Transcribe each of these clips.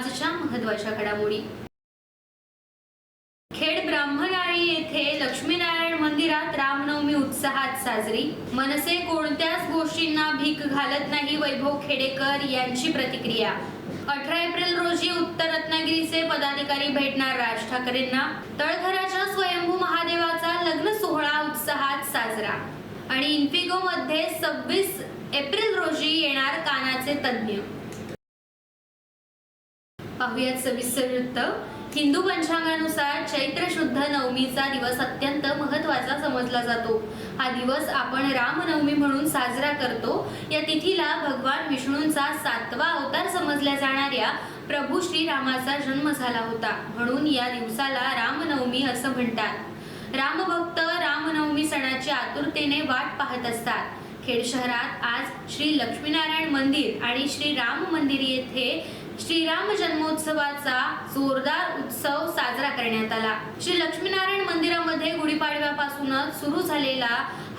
आजच्या महत्त्वाच्या घडामोडी. खेड ब्राह्मणाळी येथे लक्ष्मीनारायण मंदिरात रामनवमी उत्साहात साजरी. मनसे कोणत्याच गोष्टींना भीक घालत नाही वैभव खेडेकर यांची प्रतिक्रिया. अठरा एप्रिल रोजी उत्तर रत्नागिरीचे पदाधिकारी भेटणार राज ठाकरेंना. तळघराच्या स्वयंभू महादेवाचा लग्न सोहळा उत्साहात साजरा. आणि इन्फिगो मध्ये सव्वीस एप्रिल रोजी येणार कानाचे तज्ज्ञ पाहुयात सविस्तर वृत्त हिंदू पंचांगानुसार चैत्र शुद्ध नवमीचा दिवस अत्यंत महत्त्वाचा समजला जातो. हा दिवस आपण रामनवमी म्हणून साजरा करतो. या तिथीला भगवान विष्णूंचा सातवा अवतार समजल्या जाणाऱ्या प्रभू श्रीरामाचा जन्म झाला होता. म्हणून या दिवसाला रामनवमी असं म्हणतात. रामभक्त रामनवमी सणाची आतुरतेने वाट पाहत असतात. खेड शहरात आज श्री लक्ष्मीनारायण मंदिर आणि श्री राम मंदिर येथे श्रीराम जन्मोत्सवाचा जोरदार उत्सव साजरा करण्यात आला. श्री लक्ष्मीनारायण मंदिरामध्ये गुढीपाडव्यापासूनच सुरू झालेला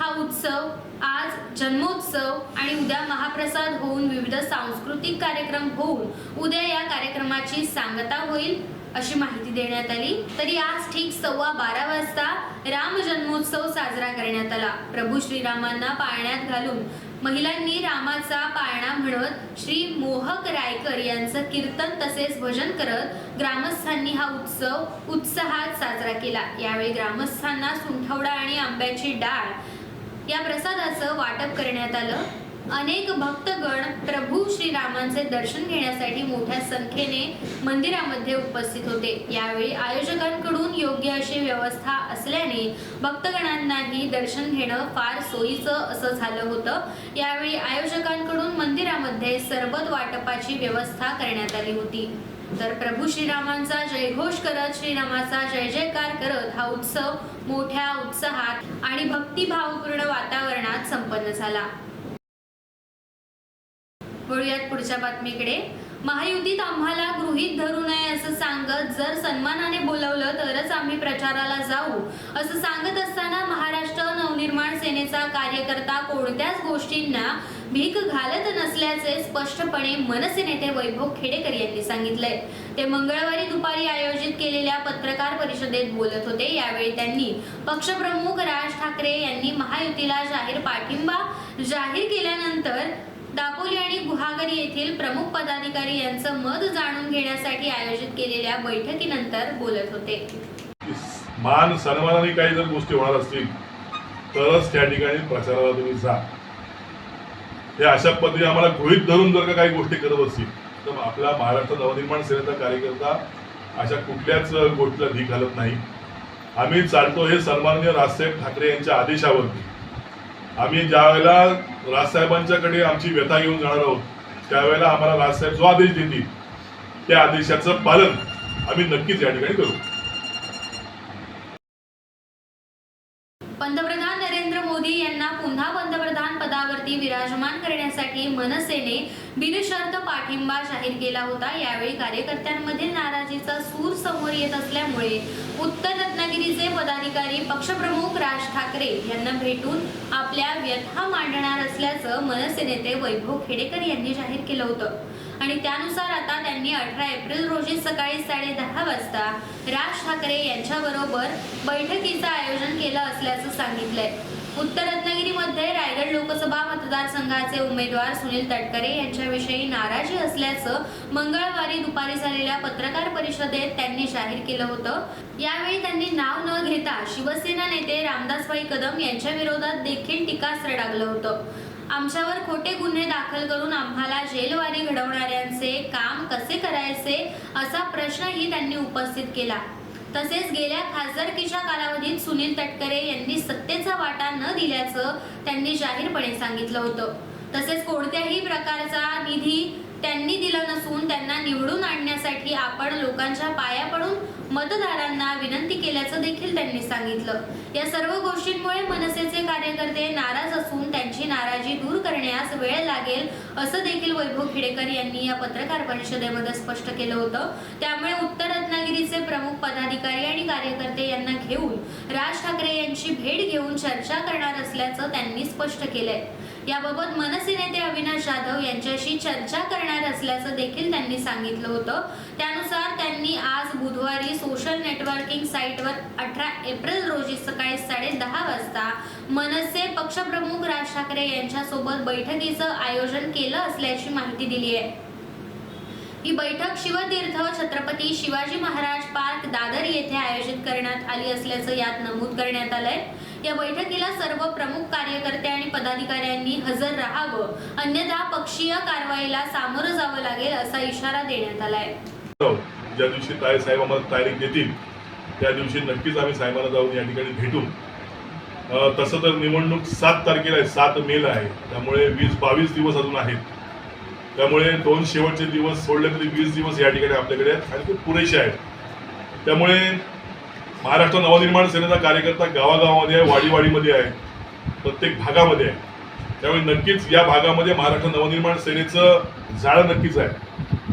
हा उत्सव आज जन्मोत्सव आणि उद्या महाप्रसाद होऊन विविध सांस्कृतिक कार्यक्रम होऊन उद्या या कार्यक्रमाची सांगता होईल अशी माहिती देण्यात आली. तरी आज ठीक सव्वा बारा वाजता राम जन्मोत्सव साजरा करण्यात आला. प्रभू श्रीरामांना पाळण्यात घालून महिलांनी रामाचा पाळणा म्हणत श्री मोहक रायकर यांचं कीर्तन तसेच भजन करत ग्रामस्थांनी हा उत्सव उत्साहात साजरा केला. यावेळी ग्रामस्थांना सुंठवडा आणि आंब्याची डाळ या प्रसादाचं वाटप करण्यात आलं. अनेक भक्तगण प्रभू श्रीरामांचे दर्शन घेण्यासाठी मोठ्या संख्येने मंदिरामध्ये उपस्थित होते. यावेळी आयोजकांकडून योग्य अशी व्यवस्था असल्याने भक्तगणांनाही दर्शन घेणं फार सोयीचं असं झालं होतं. यावेळी आयोजकांकडून मंदिरामध्ये सरबत वाटपाची व्यवस्था करण्यात आली होती. तर प्रभू श्रीरामांचा जयघोष करत श्रीरामाचा जय जयकार करत हा उत्सव मोठ्या उत्साहात आणि भक्तिभावपूर्ण वातावरणात संपन्न झाला. वळूयात पुढच्या बातमीकडे. महायुतीत आम्हाला गृहीत धरू नये असं सांगत जर सन्मानाने बोलवलं तरच आम्ही प्रचाराला जाऊ असं सांगत असताना महाराष्ट्र नवनिर्माण सेनेचा कार्यकर्ता कोणत्याच गोष्टींना भीक घालत नसल्याचे स्पष्टपणे मनसे नेते वैभव खेडेकर यांनी सांगितलंय. ते मंगळवारी दुपारी आयोजित केलेल्या पत्रकार परिषदेत बोलत होते. यावेळी त्यांनी पक्षप्रमुख राज ठाकरे यांनी महायुतीला जाहीर पाठिंबा जाहीर केल्यानंतर दापोली आणि गुहागरी येथील प्रमुख पदाधिकारी यांचं मत जाणून घेण्यासाठी आयोजित केलेल्या बैठकीनंतर बोलत होते. मान सन्मानाने काही जर गोष्टी होणार असतील तरच त्या ठिकाणी प्रचाराला तुम्ही जा. हे अशा पद्धतीने आम्हाला गृहित धरून जर का काही गोष्टी करत असतील तर आपला महाराष्ट्र नवनिर्माण सेनेचा कार्यकर्ता अशा कुठल्याच गोष्टीला धी घालत नाही. आम्ही चालतो हे सन्माननीय राजसाहेब ठाकरे यांच्या आदेशावरती. आम्ही ज्या वेळेला राजसाहेबांच्याकडे आमची व्यथा घेऊन जाणार आहोत त्यावेळेला आम्हाला राजसाहेब जो आदेश देतील त्या आदेशाचं पालन आम्ही नक्कीच या ठिकाणी करू. मनसेने बिनशर्त पाठिंबा जाहीर केला होता. यावेळी कार्यकर्त्यांमधील नाराजीचा सूर समोर येत असल्यामुळे उत्तर रत्नागिरीचे पदाधिकारी पक्षप्रमुख राज ठाकरे यांना भेटून आपल्या व्यथा मांडणार असल्याचं मनसे नेते वैभव खेडेकर यांनी जाहीर केलं होतं. आणि त्यानुसार आता त्यांनी अठरा एप्रिल रोजी सकाळी साडे दहा वाजता राज ठाकरे यांच्याबरोबर बैठकीचं आयोजन केलं असल्याचं सांगितलंय. उत्तर रत्नागिरीमध्ये रायगड लोकसभा मतदारसंघाचे उमेदवार सुनील तटकरे यांच्याविषयी नाराजी असल्याचं मंगळवारी दुपारी झालेल्या पत्रकार परिषदेत त्यांनी जाहीर केलं होतं. यावेळी त्यांनी नाव न घेता शिवसेना नेते रामदासभाई कदम यांच्या विरोधात देखील टीकास्त्र डागलं होतं. आमच्यावर खोटे गुन्हे दाखल करून आम्हाला जेलवारी घडवणाऱ्यांचे काम कसे करायचे असा प्रश्नही त्यांनी उपस्थित केला. तसेच गेल्या खासदारकीच्या कालावधीत सुनील तटकरे यांनी सत्तेचा वाटा न दिल्याचं त्यांनी जाहीरपणे सांगितलं होतं. तसेच कोणत्याही प्रकारचा निधी त्यांनी दिलं नसून त्यांना निवडून आणण्यासाठी आपण लोकांच्या पाया पडून मतदारांना विनंती केल्याचं देखील त्यांनी सांगितलं. या सर्व गोष्टींमुळे मनसेचे कार्यकर्ते नाराज असून त्यांची नाराजी दूर करण्यास वेळ लागेल असं देखील वैभव खेडेकर यांनी या पत्रकार परिषदेमध्ये स्पष्ट केलं होतं. त्यामुळे उत्तर रत्नागिरीचे प्रमुख पदाधिकारी आणि कार्यकर्ते यांना घेऊन राज ठाकरे यांची भेट घेऊन चर्चा करणार असल्याचं त्यांनी स्पष्ट केलंय. याबाबत मनसे नेते अविनाश जाधव यांच्याशी चर्चा करणार असल्याचं देखील त्यांनी सांगितलं होतं. त्यानुसार त्यांनी आज बुधवारी सोशल नेटवर्किंग साईटवर अठरा एप्रिल रोजी सकाळी साडे दहा वाजता मनसे पक्षप्रमुख राज ठाकरे यांच्यासोबत बैठकीचं आयोजन केलं असल्याची माहिती दिली आहे. ही बैठक शिवतीर्थ छत्रपती शिवाजी महाराज पार्क दादर येथे आयोजित करण्यात आली असल्याचं यात नमूद करण्यात आलंय. या बैठकीला सर्व प्रमुख कार्यकर्ते आणि पदाधिकाऱ्यांनी हजर राहावं अन्यथा पक्षीय कारवाईला सामोरं जावं लागेल असा इशारा देण्यात आलाय. हो, ज्या दिवशी ताई साहेब आम्हाला तारीख देतील त्या दिवशी नक्कीच आम्ही साहेबांना जाऊन या ठिकाणी भेटू. तसं तर निवडणूक सात तारखेला आहे सात मेला आहे. त्यामुळे वीस बावीस दिवस अजून आहेत. त्यामुळे दोन शेवटचे दिवस सोडले तरी वीस दिवस या ठिकाणी आपल्याकडे आहेत आणि ते पुरेसे आहेत. त्यामुळे महाराष्ट्र नवनिर्माण सेनेचा कार्यकर्ता गावागावामध्ये आहे वाडीवाडीमध्ये आहे प्रत्येक भागामध्ये आहे. त्यामुळे नक्कीच या भागामध्ये महाराष्ट्र नवनिर्माण सेनेचं जाळं नक्कीच आहे.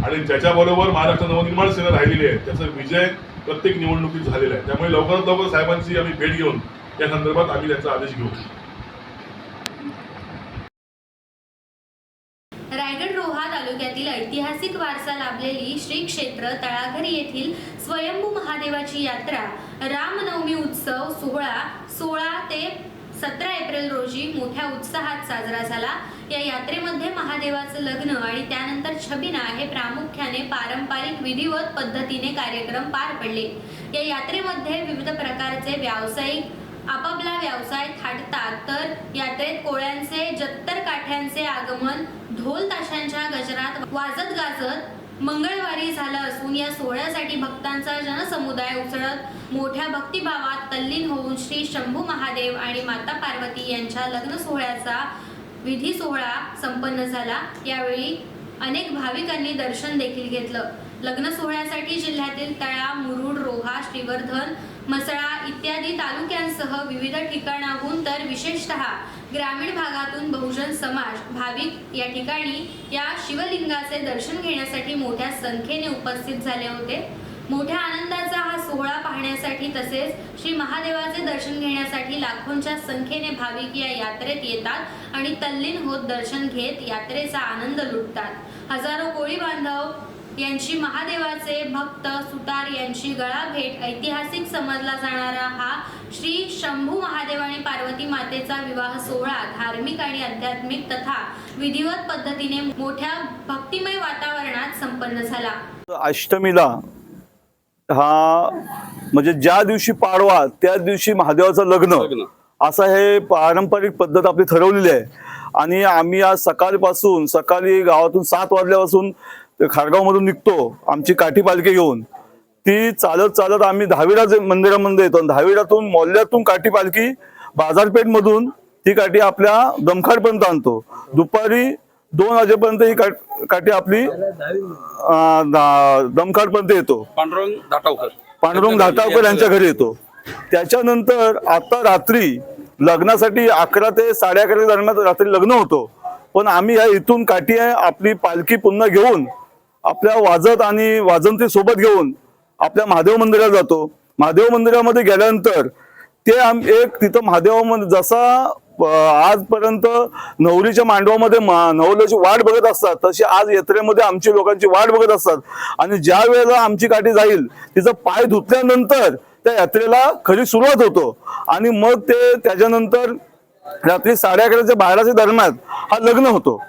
आणि ज्याच्याबरोबर महाराष्ट्र नवनिर्माण सेना राहिलेली आहे. त्याचा विजय प्रत्येक निवडणुकीत झालेला आहे. त्यामुळे लवकरात लवकर साहेबांची आम्ही भेट घेऊन या संदर्भात आम्ही त्यांचा आदेश घेऊ रायगड रोहा तालुक्यातील ऐतिहासिक वारसा लाभलेली श्री क्षेत्र तळाघर येथील स्वयंभू महादेवाची यात्रा रामनवमी उत्सव सोहळा सोळा ते सतरा एप्रिल रोजी मोठ्या उत्साहात साजरा झाला. या यात्रेमध्ये महादेवाचं लग्न आणि त्यानंतर छबिना हे प्रामुख्याने पारंपरिक विधिवत पद्धतीने कार्यक्रम पार पडले. या यात्रेमध्ये विविध प्रकारचे व्यावसायिक आपापला व्यवसाय थाटतात तर यात्रेत कोळ्यांचे जत्तर काठ्यांचे आगमन ढोल ताशांच्या गजरात वाजत गाजत मंगळवारी झालं असून या सोहळ्यासाठी भक्तांचा जनसमुदाय उसळत मोठ्या भक्तिभावात तल्लीन होऊन श्री शंभू महादेव आणि माता पार्वती यांच्या लग्न सोहळ्याचा विधी सोहळा संपन्न झाला. यावेळी अनेक भाविकांनी दर्शन देखील घेतलं. लग्न सोहळ्यासाठी जिल्ह्यातील तळा मुरुड रोहा श्रीवर्धन मसळा इत्यादी तालुक्यांसह विविध ठिकाणाहून तर विशेषतः ग्रामीण भागातून बहुजन समाज भाविक या ठिकाणी या शिवलिंगाचे दर्शन घेण्यासाठी मोठ्या संख्येने उपस्थित झाले होते. मोठ्या आनंदाचा हा सोहळा पाहण्यासाठी तसेच श्री महादेवाचे दर्शन घेण्यासाठी लाखोंच्या संख्येने भाविक या यात्रेत येतात आणि तल्लीन होत दर्शन घेत यात्रेचा आनंद लुटतात. हजारो कोळी बांधव यांची महादेवाचे भक्त सुतार यांची गळा भेट ऐतिहासिक समजला जाणारा हा श्री शंभू महादेव आणि पार्वती मातेचा विवाह सोहळा धार्मिक आणि आध्यात्मिक तथा विधिवत पद्धतीने मोठ्या भक्तिमय वातावरणात संपन्न झाला अष्टमीला हा म्हणजे ज्या दिवशी पाडवा त्या दिवशी महादेवाचं लग्न लग्न. असं हे पारंपरिक पद्धत आपली ठरवलेली आहे आणि आम्ही आज सकाळपासून सकाळी गावातून सात वाजल्यापासून खारगावमधून निघतो आमची काठी पालखी घेऊन. ती चालत चालत आम्ही दहावीरा जे मंदिरामध्ये येतो आणि दहावीरातून मोल्ल्यातून काठी पालखी बाजारपेठमधून ती काठी आपल्या दमखाडपर्यंत आणतो. दुपारी दोन वाजेपर्यंत ही काठ- काठी आपली दमखाडपर्यंत येतो. पांडुरंग धाटावकर. पांडुरंग घाटावकर यांच्या घरी येतो. त्याच्यानंतर आता रात्री लग्नासाठी अकरा ते साडे अकरा दरम्यान रात्री लग्न होतो. पण आम्ही या इथून काठी आहे आपली पालखी पुन्हा घेऊन आपल्या वाजत आणि वाजंती सोबत घेऊन आपल्या महादेव मंदिरात जातो. महादेव मंदिरामध्ये गेल्यानंतर ते आम एक तिथं महादेवामध्ये जसा आजपर्यंत नवरीच्या मांडवामध्ये मा- नवरीची वाट बघत असतात तशी आज यात्रेमध्ये आमची लोकांची वाट बघत असतात. आणि ज्या वेळेला आमची काठी जाईल तिचं पाय धुतल्यानंतर त्या यात्रेला खरी सुरुवात होतो. आणि मग ते त्याच्यानंतर रात्री साडे अकराच्या बाराच्या दरम्यान हा लग्न होतो.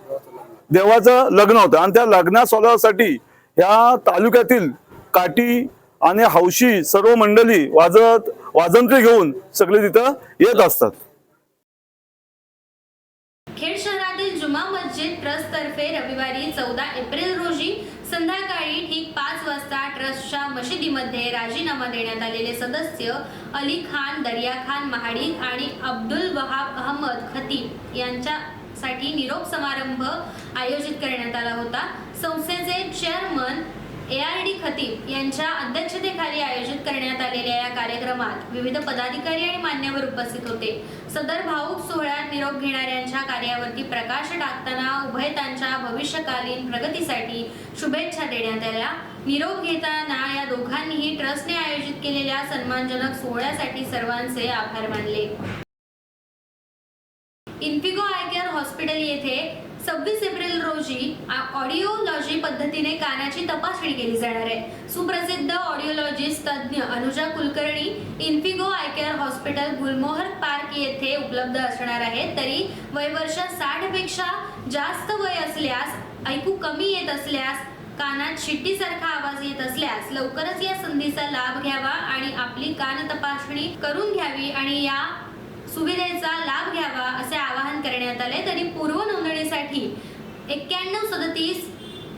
देवाचं लग्न होतं. आणि त्या लग्ना सोहळ्यासाठी या तालुक्यातील काठी आणि हौशी सर्व मंडळी वाजत वाजंत्री घेऊन सगळे तिथं येत असतात. खेड शहरातील जुमा मस्जिद ट्रस्ट तर्फे रविवारी चौदा एप्रिल रोजी संध्याकाळी ठीक पाच वाजता ट्रस्टच्या मशिदीमध्ये राजीनामा देण्यात आलेले सदस्य अली खान दर्या खान महाडिक आणि अब्दुल वहाब अहमद खतीब साठी निरोप समारंभ आयोजित करण्यात आला होता. संस्थेचे chairman A R D Khatib यांच्या अध्यक्षतेखाली आयोजित करण्यात आलेल्या या कार्यक्रमात विविध पदाधिकारी आणि मान्यवर उपस्थित होते. सदर भाऊक सोहळ्यात निरोप घेणाऱ्यांच्या कार्यावरती प्रकाश टाकताना उभयतांच्या भविष्यकालीन प्रगतीसाठी शुभेच्छा देण्यात आल्या. निरोप घेताना या दोघांनीही ट्रस्टने आयोजित केलेल्या सन्मानजनक सोहळ्यासाठी सर्वांचे आभार मानले. इन्फिगो आय केअर हॉस्पिटल येथे सव्वीस एप्रिल रोजी ऑडिओलॉजी पद्धतीने कानाची तपासणी केली जाणार आहे. सुप्रसिद्ध ऑडिओलॉजिस्ट तज्ज्ञ Anuja Kulkarni Infigo eye care hospital Gulmohar park येथे उपलब्ध असणार आहे तरी वयवर्ष साठपेक्षा जास्त वय असल्यास ऐकू कमी येत असल्यास कानात शिट्टीसारखा आवाज येत असल्यास लवकरच या संधीचा लाभ घ्यावा आणि आपली कान तपासणी करून घ्यावी आणि या सुविधेचा लाभ घ्यावा असे आवाहन करण्यात आले. तरी पूर्व नोंदणीसाठी एक्क्याण्णव सदतीस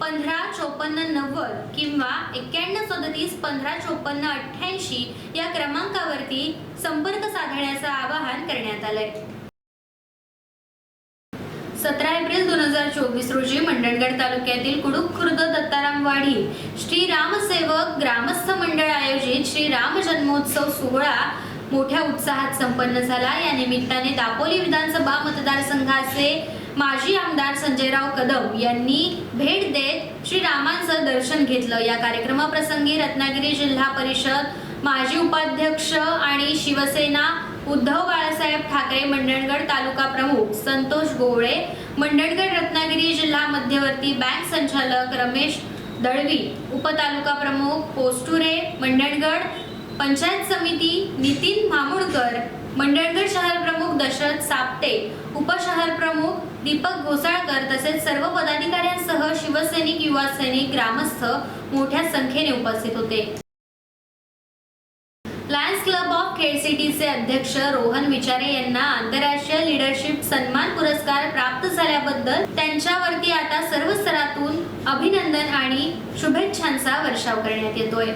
पंधरा चोपन्न नव्वद किंवा एक्क्याण्णव सदतीस पंधरा चोपन्न अठ्ठ्याऐंशी या क्रमांकावरती संपर्क साधण्याचं आवाहन करण्यात आलंय. सतरा एप्रिल दोन हजार चोवीस रोजी मंडणगड तालुक्यातील कुडुक खुर्द दत्तारामवाडी श्री रामसेवक ग्रामस्थ मंडळ आयोजित श्री राम जन्मोत्सव सोहळा मोठ्या उत्साहात संपन्न झाला. या निमित्ताने दापोली विधानसभा मतदारसंघाचे माजी आमदार संजयराव कदम यांनी भेट देत श्री रामांचं दर्शन घेतलं. या कार्यक्रमाप्रसंगी रत्नागिरी जिल्हा परिषद माजी उपाध्यक्ष आणि शिवसेना उद्धव बाळासाहेब ठाकरे मंडणगड तालुका प्रमुख संतोष गोवळे मंडणगड रत्नागिरी जिल्हा मध्यवर्ती बँक संचालक रमेश दळवी उपतालुका प्रमुख पोस्टुरे मंडणगड पंचायत समिती नितीन मामुळकर मंडणगड शहर प्रमुख दशरथ सापटे उपशहर प्रमुख दीपक घोसाळकर तसेच सर्व पदाधिकाऱ्यांसह शिवसैनिक युवा सैनिक ग्रामस्थ मोठ्या संख्येने उपस्थित होते. लायन्स क्लब ऑफ खेड सिटीचे अध्यक्ष रोहन विचारे यांना आंतरराष्ट्रीय लीडरशिप सन्मान पुरस्कार प्राप्त झाल्याबद्दल त्यांच्यावरती आता सर्व स्तरातून अभिनंदन आणि शुभेच्छांचा वर्षाव करण्यात येतोय.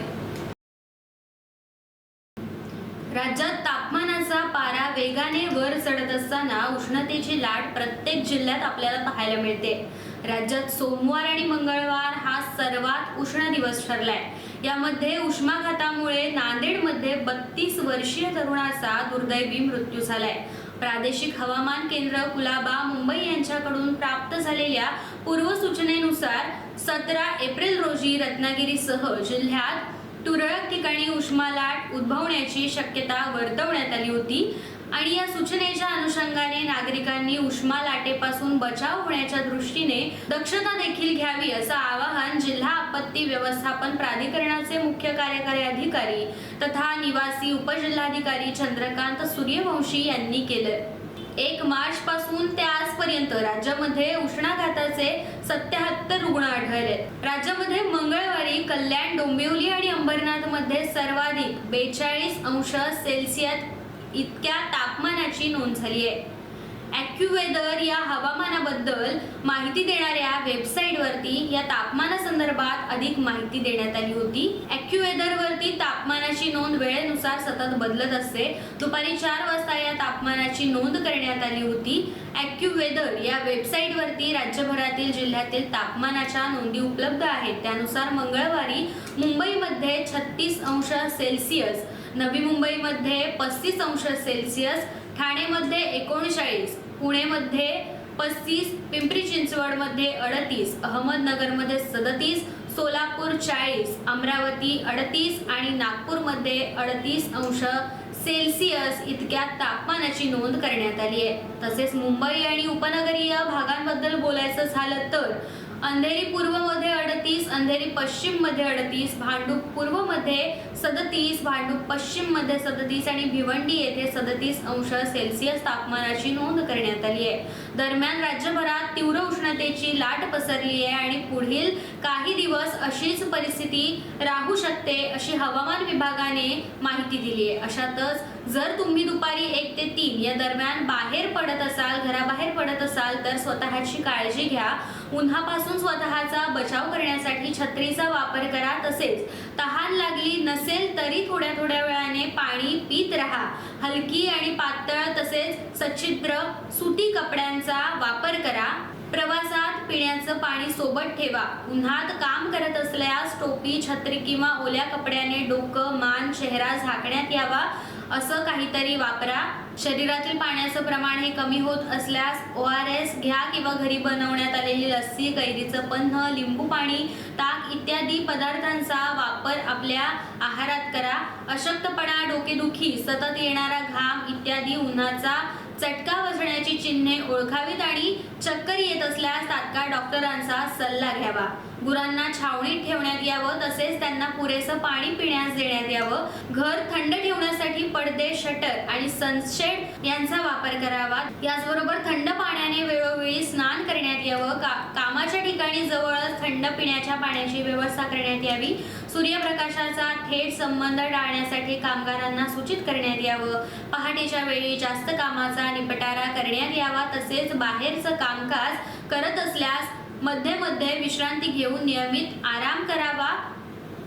राज्यात तापमानाचा पारा वेगाने वर चढत असताना उष्णतेची लाट प्रत्येक जिल्ह्यात आपल्याला पाहायला मिळते. राज्यात सोमवार आणि मंगळवार हा सर्वात उष्ण दिवस ठरलाय. यामध्ये उष्माघातामुळे नांदेडमध्ये बत्तीस वर्षीय तरुणाचा दुर्दैवी मृत्यू झालाय. प्रादेशिक हवामान केंद्र कुलाबा मुंबई यांच्याकडून प्राप्त झालेल्या पूर्वसूचनेनुसार सतरा एप्रिल रोजी रत्नागिरीसह जिल्ह्यात तुरळक ठिकाणी उष्मालाट उद्भवण्याची शक्यता वर्तवण्यात आली होती. आणि या सूचनेच्या अनुषंगाने नागरिकांनी उष्मा लाटेपासून बचाव होण्याच्या दृष्टीने दक्षता देखील घ्यावी असं आवाहन जिल्हा आपत्ती व्यवस्थापन प्राधिकरणाचे मुख्य कार्यकारी अधिकारी तथा निवासी उपजिल्हाधिकारी चंद्रकांत सूर्यवंशी यांनी केलं एक मार्च पासून ते आजपर्यंत राज्यामध्ये उष्णाघाताचे सत्याहत्तर रुग्ण आढळले. राज्यामध्ये मंगळवारी कल्याण डोंबिवली आणि अंबरनाथमध्ये सर्वाधिक बेचाळीस अंश सेल्सिअस इतक्या तापमानाची नोंद झाली आहे. ॲक्युवेदर या हवामानाबद्दल माहिती देणाऱ्या वेबसाईटवरती या तापमानासंदर्भात अधिक माहिती देण्यात आली होती. ॲक्युवेदरवरती तापमानाची नोंद वेळेनुसार सतत बदलत असते. दुपारी चार वाजता या तापमानाची नोंद करण्यात आली होती. ॲक्युवेदर या वेबसाईटवरती राज्यभरातील जिल्ह्यातील तापमानाच्या नोंदी उपलब्ध आहेत. त्यानुसार मंगळवारी मुंबईमध्ये छत्तीस अंश सेल्सिअस नवी मुंबईमध्ये पस्तीस अंश सेल्सिअस ठाणेमध्ये एकोणचाळीस पुणेमध्ये पस्तीस पिंपरी चिंचवडमध्ये अडतीस अहमदनगरमध्ये सदतीस सोलापूर चाळीस अमरावती अडतीस आणि नागपूरमध्ये अडतीस अंश सेल्सिअस इतक्या तापमानाची नोंद करण्यात आली आहे. तसेच मुंबई आणि उपनगरीय भागांबद्दल बोलायचं झालं तर अंधेरी पूर्वमध्ये अडतीस अंधेरी पश्चिममध्ये अडतीस भांडूप पूर्वमध्ये सदतीस भांडूप पश्चिममध्ये सदतीस आणि भिवंडी येथे सदतीस अंश सेल्सिअस तापमानाची नोंद करण्यात आली आहे. दरम्यान राज्यभरात तीव्र उष्णतेची लाट पसरली आहे आणि पुढील काही दिवस अशीच परिस्थिती राहू शकते अशी हवामान विभागाने माहिती दिली आहे. अशातच जर तुम्ही दुपारी एक ते तीन या दरम्यान बाहेर पडत असाल घराबाहेर पडत असाल तर स्वतःची काळजी घ्या. उन्हापासून स्वतःचा बचाव करण्यासाठी छत्रीचा वापर करा तसेच तहान लागली नसेल तरी थोड्या थोड्या वेळाने पाणी पित राहा. हलकी आणि पातळ तसेच सच्छिद्र सुती कपड्यांचा वापर करा. प्रवासात पिण्याचं पाणी सोबत ठेवा. उन्हात काम करत असल्यास टोपी छत्री किंवा ओल्या कपड्याने डोकं मान चेहरा झाकण्यात यावा. असं काहीतरी वापरा. शरीरातील पाण्याचं प्रमाण हे कमी होत असल्यास ओ आर एस घ्या किंवा घरी बनवण्यात आलेली लस्सी कैरीचं पन्ह लिंबू पाणी ताक इत्यादी पदार्थांचा वापर आपल्या आहारात करा. अशक्तपणा डोकेदुखी सतत येणारा घाम इत्यादी उन्हाचा चटका बसण्याची चिन्हे ओळखावीत आणि चक्कर येत असल्यास तात्काळ डॉक्टरांचा सल्ला घ्यावा. गुरांना छावणीत ठेवण्यात यावं तसेच त्यांना पुरेसं पाणी पिण्यास देण्यात यावं. घर थंड ठेवण्यासाठी पडदे शटर आणि सनशेड यांचा वापर करावा. याचबरोबर थंड पाण्याने वेळोवेळी स्नान करण्यात यावं. का कामाच्या ठिकाणी जवळच थंड पिण्याच्या पाण्याची व्यवस्था करण्यात यावी. सूर्यप्रकाशाचा थेट संबंध टाळण्यासाठी कामगारांना सूचित करण्यात यावं. पहाटेच्या वेळी जास्त कामाचा निपटारा करण्यात यावा. तसेच बाहेरचं कामकाज करत असल्यास मध्ये मध्ये विश्रांती घेऊन नियमित आराम करावा.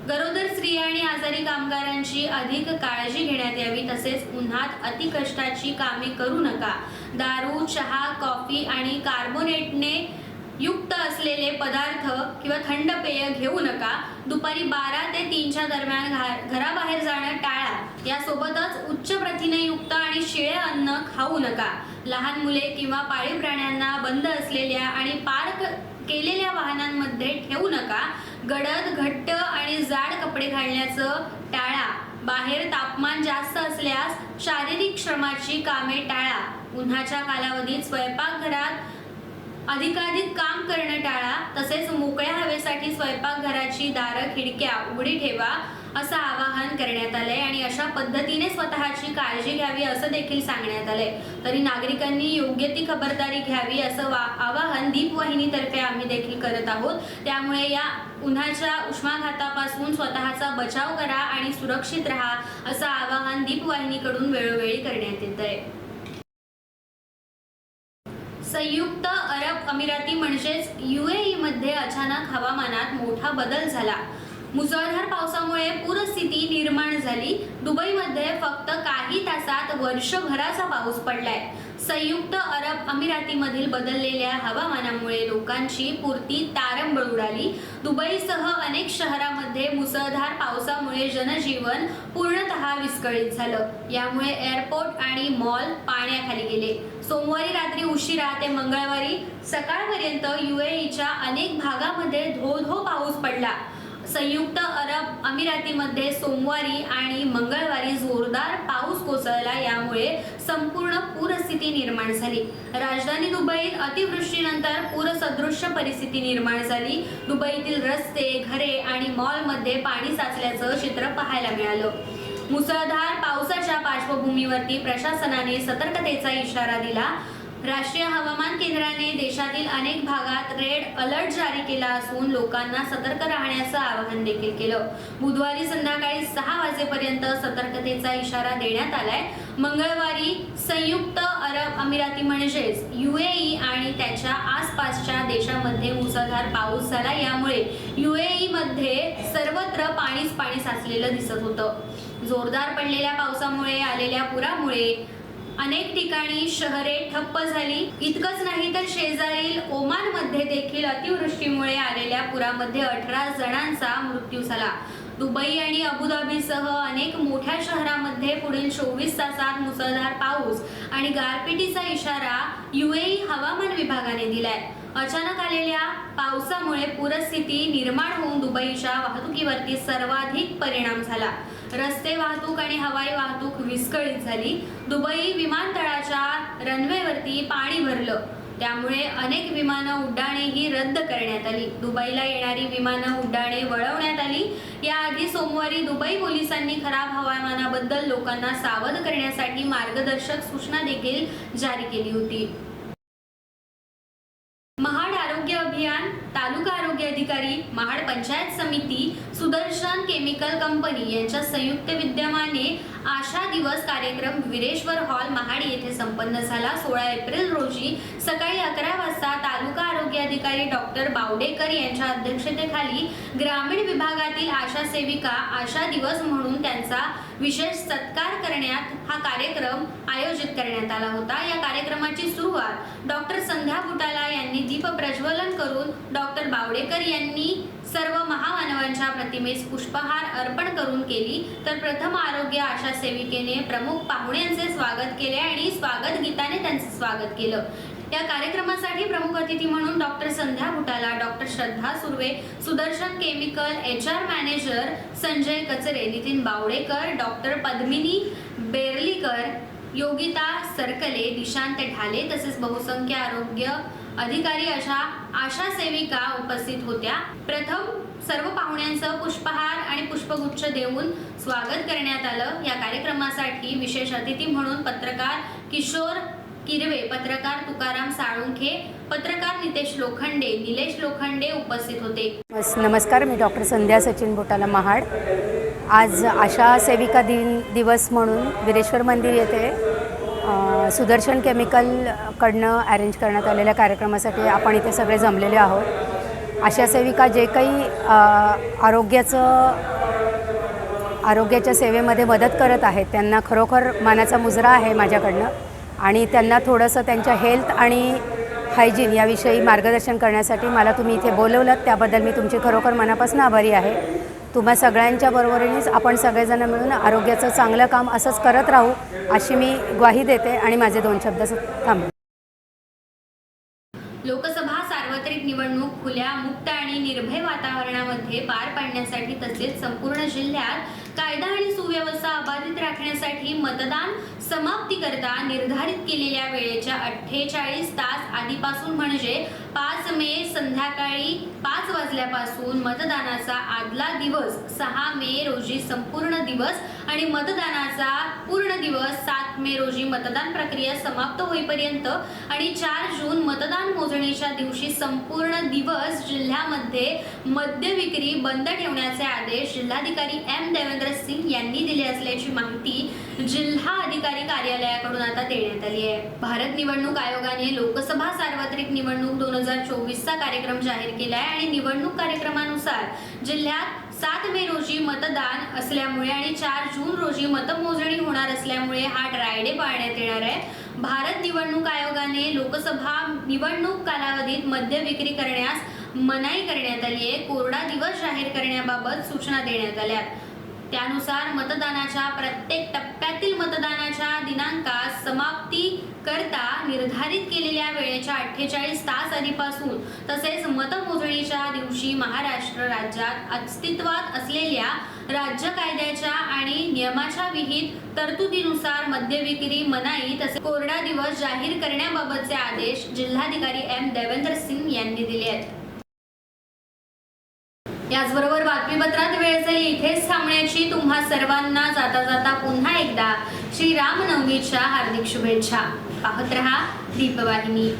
गरोदर स्त्रिया आणि आजारी कामगारांची अधिक काळजी घेण्यात यावी तसेच उन्हात अतिकष्टाची कामे करू नका. दारू चहा कॉफी आणि कार्बोनेटने युक्त असलेले पदार्थ किंवा थंड पेय घेऊ नका. दुपारी बारा ते तीनच्या दरम्यान घा- घराबाहेर जाणं टाळा. यासोबतच उच्च प्रथिनयुक्त आणि शिळे अन्न खाऊ नका. लहान मुले किंवा पाळीव प्राण्यांना बंद असलेल्या आणि पार्क केलेल्या वाहनांमध्ये ठेवू नका. गडद घट्ट आणि जाड कपडे घालण्याचं टाळा. बाहेर तापमान जास्त असल्यास शारीरिक श्रमाची कामे टाळा. उन्हाच्या कालावधीत स्वयंपाकघरात अधिकाधिक काम करणं टाळा तसेच मोकळ्या हवेसाठी स्वयंपाकघराची दारं खिडक्या उघडी ठेवा असं आवाहन करण्यात आलंय आणि अशा पद्धतीने स्वतःची काळजी घ्यावी असं देखील सांगण्यात आलंय. तरी नागरिकांनी योग्य ती खबरदारी घ्यावी असं वा आवाहन दीपवाहिनीतर्फे आम्ही देखील करत आहोत. त्यामुळे या उन्हाच्या उष्माघातापासून स्वतःचा बचाव करा आणि सुरक्षित राहा असं आवाहन दीपवाहिनीकडून वेळोवेळी करण्यात येत आहे संयुक्त अरब अमिराती म्हणजेच यू ए मध्ये अचानक हवामानात मोठा बदल झाला. मुसळधार पावसामुळे पूरस्थिती निर्माण झाली. दुबईमध्ये फक्त काही तासात वर्षभराचा पाऊस पडलाय. संयुक्त अरब अमिरातीमधील बदललेल्या हवामानामुळे लोकांची पुरती तारंबळ उडाली. दुबईसह अनेक शहरामध्ये मुसळधार पावसामुळे जनजीवन पूर्णतः विस्कळीत झालं. यामुळे एअरपोर्ट आणि मॉल पाण्याखाली गेले. सोमवारी रात्री उशिरा ते मंगळवारी सकाळपर्यंत युएईच्या अनेक भागामध्ये धो धो पाऊस पडला. संयुक्त अरब अमिरातीमध्ये सोमवारी आणि मंगळवारी जोरदार पाऊस कोसळला यामुळे संपूर्ण पूरस्थिती निर्माण झाली. राजधानी दुबईत अतिवृष्टीनंतर पूरसदृश्य परिस्थिती निर्माण झाली. दुबईतील रस्ते घरे आणि मॉलमध्ये पाणी साचल्याचं चित्र पाहायला मिळालं. मुसळधार पावसाच्या पार्श्वभूमीवरती प्रशासनाने सतर्कतेचा इशारा दिला. राष्ट्रीय हवामान केंद्राने देशातील अनेक भागात रेड अलर्ट जारी केला असून लोकांना सतर्क राहण्याचं आवाहन देखील केलं. बुधवारी संध्याकाळी सहा वाजेपर्यंत सतर्कतेचा इशारा देण्यात आलाय. मंगळवारी संयुक्त अरब अमिराती म्हणजेच युएई आणि त्याच्या आसपासच्या देशामध्ये मुसळधार पाऊस झाला. यामुळे युएई मध्ये सर्वत्र पाणीच पाणी साचलेलं दिसत होतं. जोरदार पडलेल्या पावसामुळे आलेल्या पुरामुळे अनेक ठिकाणी शहरे ठप्प झाली. इतकंच नाही तर शेजारील ओमानमध्ये देखील अतिवृष्टीमुळे आलेल्या पुरामध्ये अठरा जणांचा मृत्यू झाला. दुबई आणि अबुधाबीसह अनेक मोठ्या शहरामध्ये पुढील चोवीस तासात मुसळधार पाऊस आणि गारपिटीचा इशारा युएई हवामान विभागाने दिलाय. अचानक आलेल्या पावसामुळे पूरस्थिती निर्माण होऊन दुबईच्या वाहतुकीवरती सर्वाधिक परिणाम झाला. रस्ते वाहतूक आणि हवाई वाहतूक विस्कळीत झाली. दुबई विमानतळाच्या रनवेवरती पाणी भरलं. त्यामुळे अनेक विमानं उड्डाणेही रद्द करण्यात आली. दुबईला येणारी विमानं उड्डाणे वळवण्यात आली. याआधी सोमवारी दुबई पोलिसांनी खराब हवामानाबद्दल लोकांना सावध करण्यासाठी मार्गदर्शक सूचना देखील जारी केली होती. महाड आरोग्य अभियान तालुका आरोग्य अधिकारी महाड पंचायत समिती सुदर्शन केमिकल कंपनी यांच्या संयुक्त विद्यमाने आशा दिवस कार्यक्रम विरेश्वर हॉल महाड येथे संपन्न झाला. सोळा एप्रिल रोजी सकाळी अकरा वाजता तालुका आरोग्य अधिकारी डॉक्टर बावडेकर यांच्या अध्यक्षतेखाली ग्रामीण विभागातील आशा सेविका आशा दिवस म्हणून त्यांचा विशेष सत्कार करण्यात हा कार्यक्रम आयोजित करण्यात आला होता. या कार्यक्रमाची सुरुवात डॉक्टर संध्या फुटाला यांनी दीप प्रज्वलन करून डॉक्टर बावडेकर यांनी सर्व महामानवांच्या प्रतिमेस पुष्पहार अर्पण करून केली. तर प्रथम आरोग्य आशा सेविकेने प्रमुख पाहुण्यांचे स्वागत केले आणि स्वागत गीताने त्यांचे स्वागत केलं. या कार्यक्रमासाठी प्रमुख अतिथी म्हणून doctor Sandhya Bhutala doctor Shraddha Surve Sudarshan chemical H R manager Sanjay Kachre Nitin Bawdekar doctor Padmini Berlikar Yogita Sarkale Dishant Dhale तसेच बहुसंख्य आरोग्य अधिकारी अशा आशा सेविका उपस्थित होत्या. प्रथम सर्व पाहुण्यांचं पुष्पहार आणि पुष्पगुच्छ देऊन स्वागत करण्यात आलं. या कार्यक्रमासाठी विशेष अतिथी म्हणून पत्रकार किशोर किरवे पत्रकार तुकाराम साळुंखे पत्रकार नितेश लोखंडे निलेश लोखंडे उपस्थित होते. नमस्कार मी डॉक्टर संध्या सचिन बोटाला महाड. आज आशा सेविका दिन दिवस म्हणून विरेश्वर मंदिर येथे सुदर्शन केमिकलकडनं अरेंज करण्यात आलेल्या कार्यक्रमासाठी आपण इथे सगळे जमलेले आहोत. आशा सेविका जे काही आरोग्याचं आरोग्याच्या सेवेमध्ये मदत करत आहेत त्यांना खरोखर मानाचा मुजरा आहे माझ्याकडनं. आणि त्यांना थोडंसं त्यांच्या हेल्थ आणि हायजीन याविषयी मार्गदर्शन करण्यासाठी मला तुम्ही इथे बोलवलं त्याबद्दल मी तुमची खरोखर मनापासून आभारी आहे. तुम्हा सगळ्यांच्या बरोबरीनेच आपण सगळेजण मिळून आरोग्याचं चांगलं काम असंच करत राहू अशी मी ग्वाही देते आणि माझे दोन शब्द थांब लोकसभा सार्वत्रिक निवडणूक खुल्या मुक्त आणि निर्भय वातावरणामध्ये पार पाडण्यासाठी तसेच संपूर्ण जिल्ह्यात कायदा आणि सुव्यवस्था अबाधित राखण्यासाठी मतदान समाप्तीकरता निर्धारित केलेल्या वेळेच्या अठ्ठेचाळीस तास आधीपासून म्हणजे पाच मे संध्याकाळी पाच वाजल्यापासून मतदानाचा आदला दिवस सहा मे रोजी संपूर्ण दिवस आणि मतदानाचा पूर्ण दिवस सात मे रोजी मतदान प्रक्रिया समाप्त होईपर्यंत आणि चार जून मतदान मोजणीच्या दिवशी संपूर्ण दिवस जिल्ह्यामध्ये मद्य विक्री बंद ठेवण्याचे आदेश जिल्हाधिकारी एम देवेंद्र सिंग यांनी दिले असल्याची माहिती जिल्हा अधिकारी कार्यालयाकडून आता देण्यात आली आहे. भारत निवडणूक आयोगाने लोकसभा सार्वत्रिक निवडणूक दोन हजार चोवीसचा कार्यक्रम जाहीर केला आहे आणि निवडणूक कार्यक्रमानुसार जिल्ह्यात सात मे रोजी मतदान असल्यामुळे आणि चार जून रोजी मतमोजणी होणार असल्यामुळे हा ड्राय डे पाळण्यात येणार आहे. भारत निवडणूक आयोगाने लोकसभा निवडणूक कालावधीत मद्य विक्री करण्यास मनाई करण्यात आली आहे. कोरडा दिवस जाहीर करण्याबाबत सूचना देण्यात आल्या. त्यानुसार मतदानाच्या प्रत्येक टप्प्यातील मतदानाच्या दिनांकास समाप्ती करता निर्धारित केलेल्या वेळेच्या अठ्ठेचाळीस तास आधीपासून तसेच मतमोजणीच्या दिवशी महाराष्ट्र राज्यात अस्तित्वात असलेल्या राज्य कायद्याच्या आणि नियमाच्या विहित तरतुदीनुसार मद्य विक्री मनाई तसेच कोरडा दिवस जाहीर करण्याबाबतचे आदेश जिल्हाधिकारी एम देवेंद्र सिंग यांनी दिले आहेत. याचबरोबर बातमीपत्रात वेळ झाली इथेच थांबण्याची तुम्हा सर्वांना जाता जाता पुन्हा एकदा श्री रामनवमीच्या हार्दिक शुभेच्छा. पाहत रहा दीपवाहिनी.